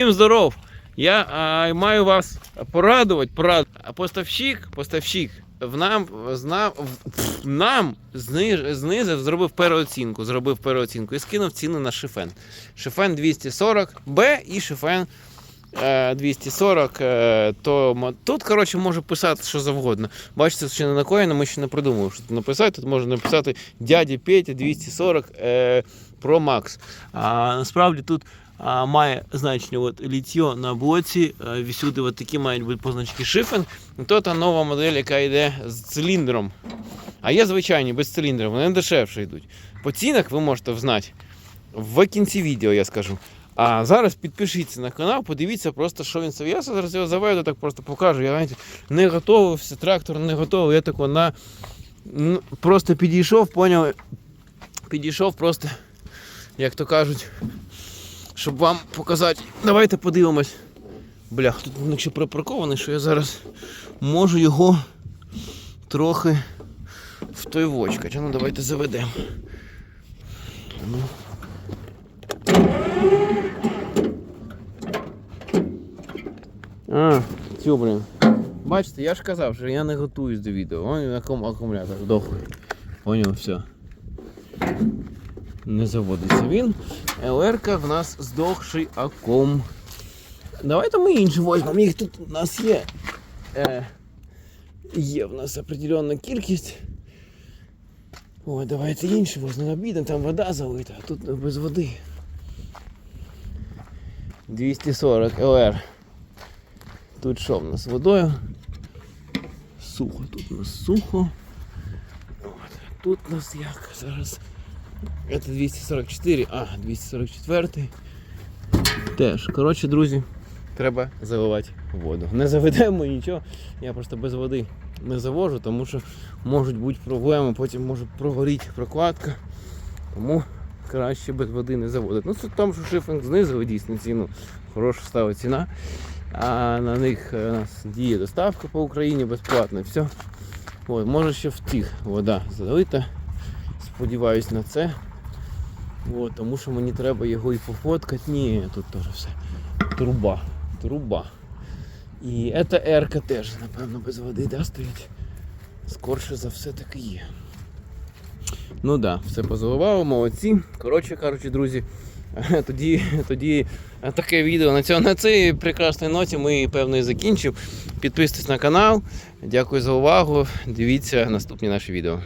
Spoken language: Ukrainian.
Всім здоров! Я а, маю вас порадувати, порад... Поставщик, поставщик в нам, знав, в- нам зниж, знизив, зробив переоцінку, зробив переоцінку і скинув ціну на шифен. Шифен 240 Б і шифен е, 240. Е, то тут, коротше, можу писати що завгодно. Бачите, ще не накоєно, ми ще не придумали, що тут написати. Тут можна написати дяді Петя 240 е, Pro Max. А насправді тут має значення от, літьо на блоці, всюди от такі мають бути позначки шифен. То та нова модель, яка йде з циліндром. А є звичайні без циліндра, вони дешевше йдуть. По цінах ви можете взнати в кінці відео, я скажу. А зараз підпишіться на канал, подивіться просто, що він. Я зараз його заведу, так просто покажу. Я знаєте, не готувався, трактор не готовий. Я тако на ну, просто підійшов, поняв. Підійшов просто, як то кажуть, щоб вам показати. Давайте подивимось. Блях, тут він ще припаркований, що я зараз можу його трохи в той вочкать. А ну давайте заведемо. Ну. А, цю, блін. Бачите, я ж казав, що я не готуюсь до відео. Кому акумулятор дохлий. Поняв, все. Не заводиться він. ЛР в нас здохший акум. Давайте ми інші візьмемо. Їх тут у нас є. Е, є в нас определенна кількість. Ой, давайте інші візьмемо обідом, там вода залита, а тут без води. 240 ЛР. Тут що в нас водою? Сухо, тут у нас сухо. От. Тут у нас як зараз. Это 244, а, 244. Теж. Коротше, друзі, треба заливати воду. Не заведемо нічого, я просто без води не завожу, тому що можуть бути проблеми, потім може прогоріти прокладка. Тому краще без води не заводити. Ну, суть в тому, що шифінг знизили дійсно ціну. Хороша стала ціна. А на них е, у нас діє доставка по Україні безплатно. Все. От, може ще втіх вода залита. Сподіваюсь на це. От, тому що мені треба його і пофоткати. Ні, тут теж все. Труба. Труба. І ця ерка теж, напевно, без води да, стоїть. Скорше за все таки є. Ну так, да, все позаливало, молодці. Коротше кажучи, друзі, тоді, тоді таке відео на, цьому, на цій прекрасній ноті ми певно і закінчимо. Підписуйтесь на канал. Дякую за увагу. Дивіться наступні наші відео.